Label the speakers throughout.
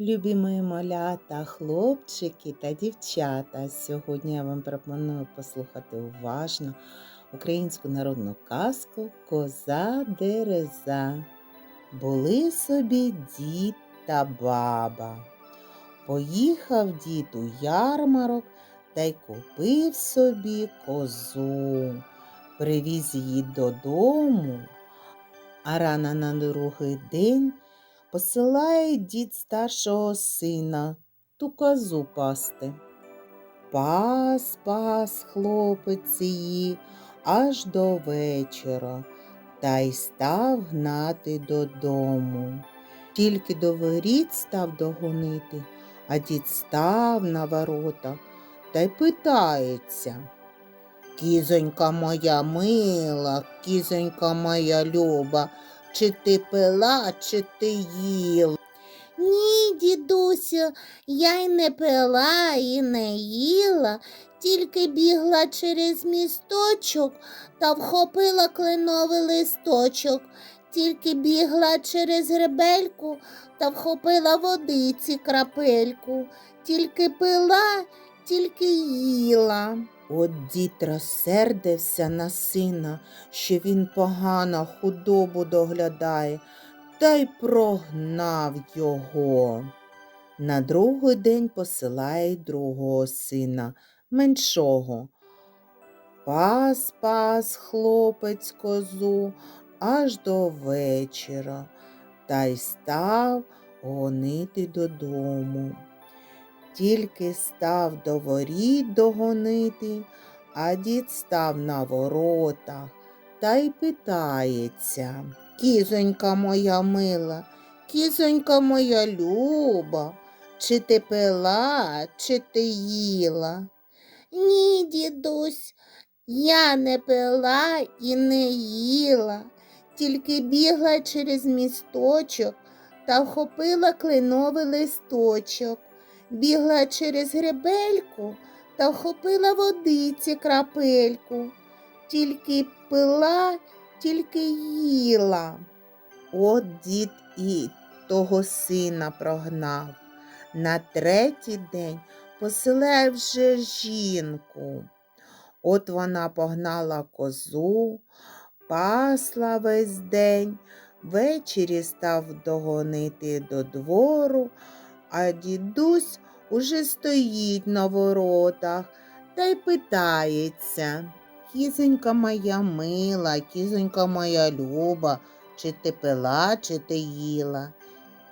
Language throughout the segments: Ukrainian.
Speaker 1: Любі мої малята, хлопчики та дівчата. Сьогодні я вам пропоную послухати уважно українську народну казку Коза Дереза. Були собі дід та баба. Поїхав дід у ярмарок та й купив собі козу. Привіз її додому, а рано на другий день посилає дід старшого сина ту козу пасти. Пас, пас, хлопець її аж до вечора, та й став гнати додому. Тільки до воріт став догонити, а дід став на ворота та й питається. Кізонька моя мила, кізонька моя люба, чи ти пила, чи ти їла?
Speaker 2: Ні, дідусю, я й не пила, і не їла, тільки бігла через місточок та вхопила кленовий листочок, тільки бігла через гребельку та вхопила водиці крапельку, тільки пила, тільки їла.
Speaker 1: От дід розсердився на сина, що він погано худобу доглядає, та й прогнав його. На другий день посилає другого сина, меншого. Пас пас хлопець козу аж до вечора, та й став гонити додому. Тільки став до воріт догонити, а дід став на воротах та й питається. Кізонька моя мила, кізонька моя люба, чи ти пила, чи ти їла?
Speaker 2: Ні, дідусь, я не пила і не їла, тільки бігла через місточок та вхопила кленовий листочок, бігла через гребельку та вхопила водиці крапельку, тільки пила, тільки їла.
Speaker 1: От дід і того сина прогнав. На третій день посилає вже жінку. От вона погнала козу, пасла весь день, ввечері став догонити до двору, а дідусь уже стоїть на воротах та й питається. Кізонька моя мила, кізонька моя люба, чи ти пила, чи ти їла?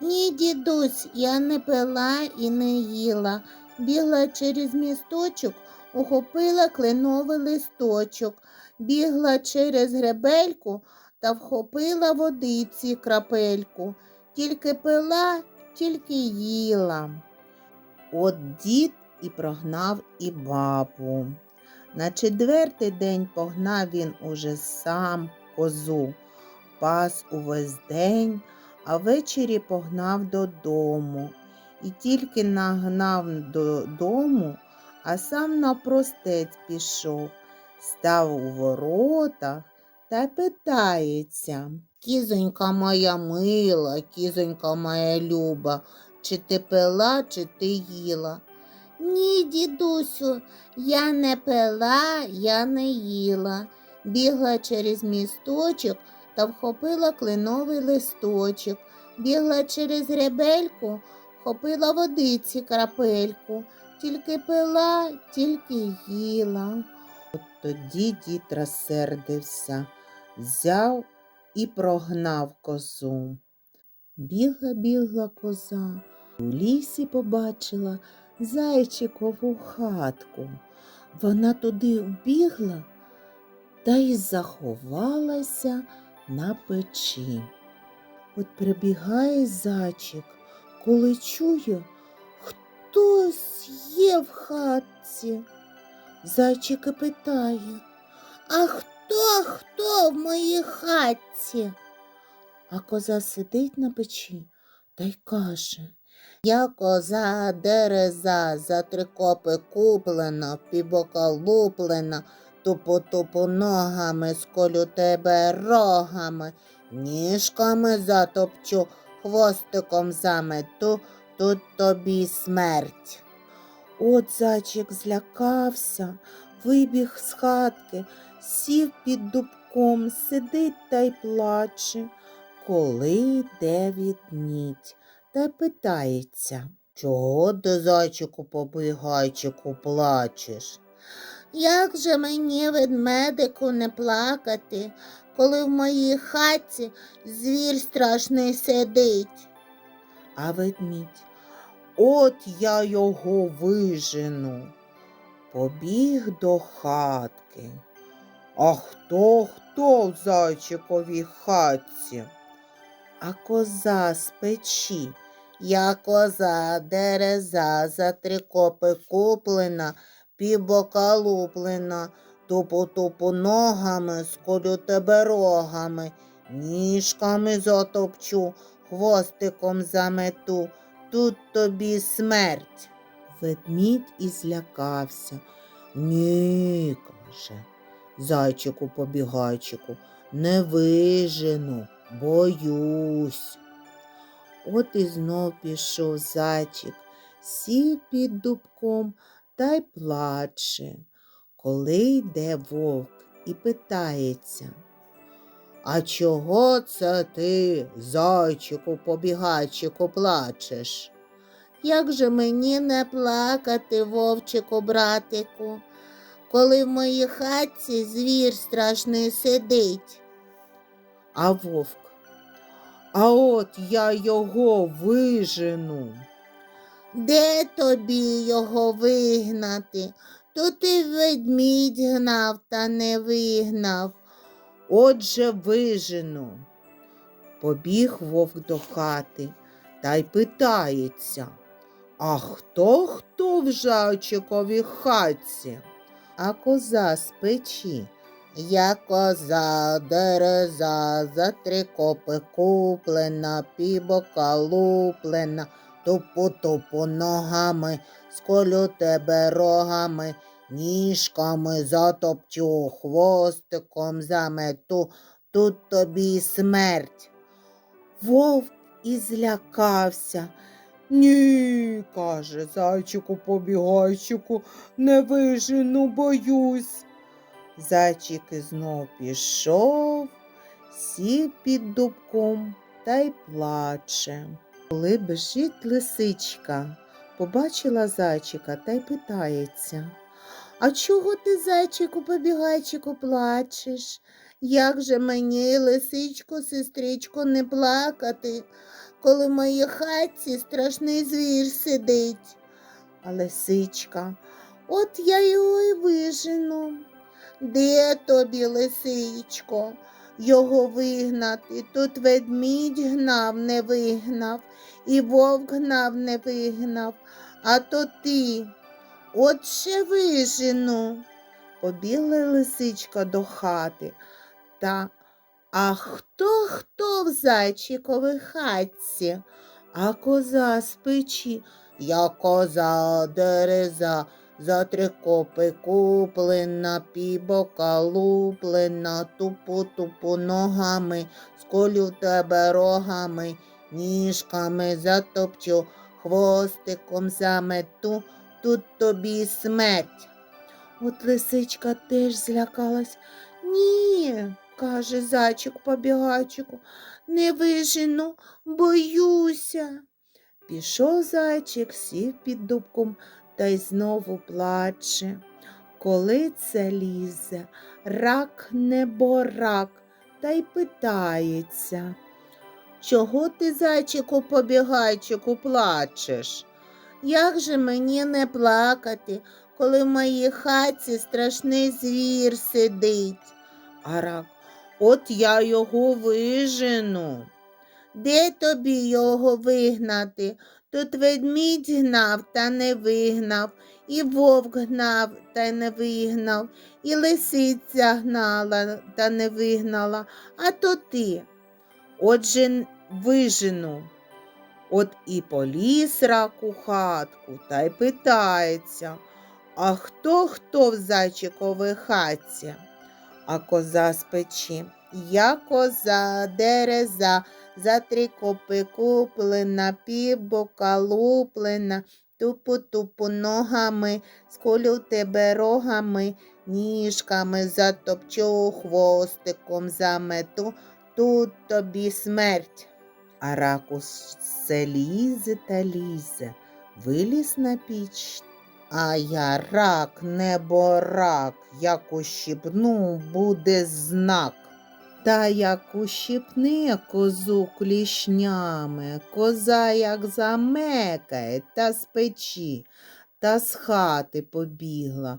Speaker 2: Ні, дідусь, я не пила і не їла. Бігла через місточок, ухопила кленовий листочок, бігла через гребельку та вхопила водиці крапельку. Тільки пила, тільки їла.
Speaker 1: От дід і прогнав і бабу. На четвертий день погнав він уже сам козу, пас увесь день, а ввечері погнав додому. І тільки нагнав додому, а сам напростець пішов, став у воротах та питається. Кізонька моя мила, кізонька моя люба, чи ти пила, чи ти їла?
Speaker 2: Ні, дідусю, я не пила, я не їла. Бігла через місточок та вхопила кленовий листочок, бігла через гребельку, вхопила водиці крапельку, тільки пила, тільки їла.
Speaker 1: От Тоді дід розсердився, взяв і прогнав козу. Бігла, бігла коза, у лісі побачила зайчикову хатку. Вона туди вбігла та й заховалася на печі. От прибігає зайчик, коли чує, хтось є в хатці. Зайчик питає,
Speaker 2: А хто, хто в моїй хатці?
Speaker 1: а коза сидить на печі та й каже.
Speaker 2: Я коза дереза, за три копи куплена, півбока луплена, тупо-тупо ногами, сколю тебе рогами, ніжками затопчу, хвостиком замету, тут тобі смерть.
Speaker 1: От зайчик злякався, вибіг з хатки, сів під дубком, сидить та й плаче. Коли йде відмідь та питається.
Speaker 2: Чого ти, зайчику побігайчику, плачеш? Як же мені, ведмедику, не плакати, коли в моїй хаті звір страшний сидить?
Speaker 1: А ведмідь, от я його вижену. Побіг до хатки. А хто хто в зайчиковій хатці? А коза з печі.
Speaker 2: Я коза, дереза, за три копи куплена, півбока луплена, тупу-тупу ногами, сколю тебе рогами, ніжками затопчу, хвостиком замету, тут тобі смерть.
Speaker 1: Ведмідь і злякався. Ні, каже, зайчику побігайчику, не вижену, боюсь. От і знов пішов зайчик, сів під дубком та й плаче. Коли йде вовк і питається. А чого це ти, зайчику побігайчику, плачеш?
Speaker 2: Як же мені не плакати, вовчику, братику, коли в моїй хатці звір страшний сидить?
Speaker 1: А вовк. А от я його вижену.
Speaker 2: Де тобі його вигнати? То ти ведмідь гнав та не вигнав.
Speaker 1: Отже, вижену. Побіг вовк до хати та й питається. А хто хто в зайчиковій хатці? А коза з печі.
Speaker 2: Я коза, дереза, за три копи куплена, півбока луплена, тупу-тупу ногами, сколю тебе рогами, ніжками затопчу, хвостиком замету, тут тобі смерть.
Speaker 1: Вовк і злякався. Ні, каже зайчику побігайчику, не вижену, боюсь. Зайчик знов пішов, сів під дубком та й плаче. Коли бежить лисичка, побачила зайчика та й питається.
Speaker 2: А чого ти, зайчику, побігайчику, плачеш? Як же мені, лисичко, сестричко, не плакати, коли в моїй хатці страшний звір сидить?
Speaker 1: А лисичка,
Speaker 2: От я його і вижену. Де тобі, лисичко, його вигнати? Тут ведмідь гнав, не вигнав, і вовк гнав, не вигнав, а то ти. От ще вижену.
Speaker 1: побігла лисичка до хати. Та а хто хто в зайчиковій хатці? А коза з печі.
Speaker 2: Я коза, дереза, за три копи куплена, півбока луплена, тупу-тупу ногами, сколю тебе рогами, ніжками затопчу, хвостиком замету, тут тобі смерть.
Speaker 1: От лисичка теж злякалась. Ні, каже зайчик побігайчику, не вижену, боюся. Пішов зайчик, сів під дубком та й знову плаче. Коли це лізе, рак не борак, та й питається.
Speaker 2: Чого ти, зайчику, побігайчику, плачеш? Як же мені не плакати, коли в моїй хаті страшний звір сидить?
Speaker 1: А рак, от я його вижену.
Speaker 2: Де тобі його вигнати? Тут ведмідь гнав та не вигнав, і вовк гнав та не вигнав, і лисиця гнала та не вигнала, а то ти.
Speaker 1: Отже, вижену. От і поліз рак у хатку та й питається, а хто хто в зайчиковій хатці? А коза з печі.
Speaker 2: Я коза, дереза, за три копи куплена, півбока луплена, тупу-тупу ногами, сколю тебе рогами, ніжками затопчу, хвостиком замету, тут тобі смерть.
Speaker 1: А ракус все лізе та лізе, виліз на піч. А я рак, небо рак, як ущипну, буде знак. Та як ущипне козу клішнями, коза як замекає та з печі, та з хати побігла.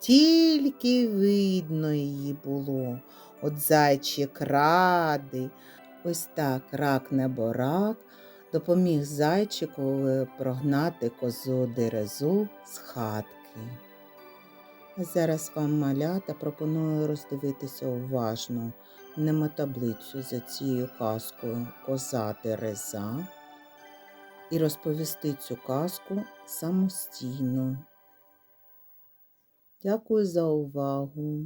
Speaker 1: Тільки видно її було. От зайчик радий. Ось так рак небо рак допоміг зайчикові прогнати козу дерезу з хатки. А зараз вам малята пропоную роздивитися уважно немотаблицю за цією казкою Коза Дереза і розповісти цю казку самостійно. Дякую за увагу.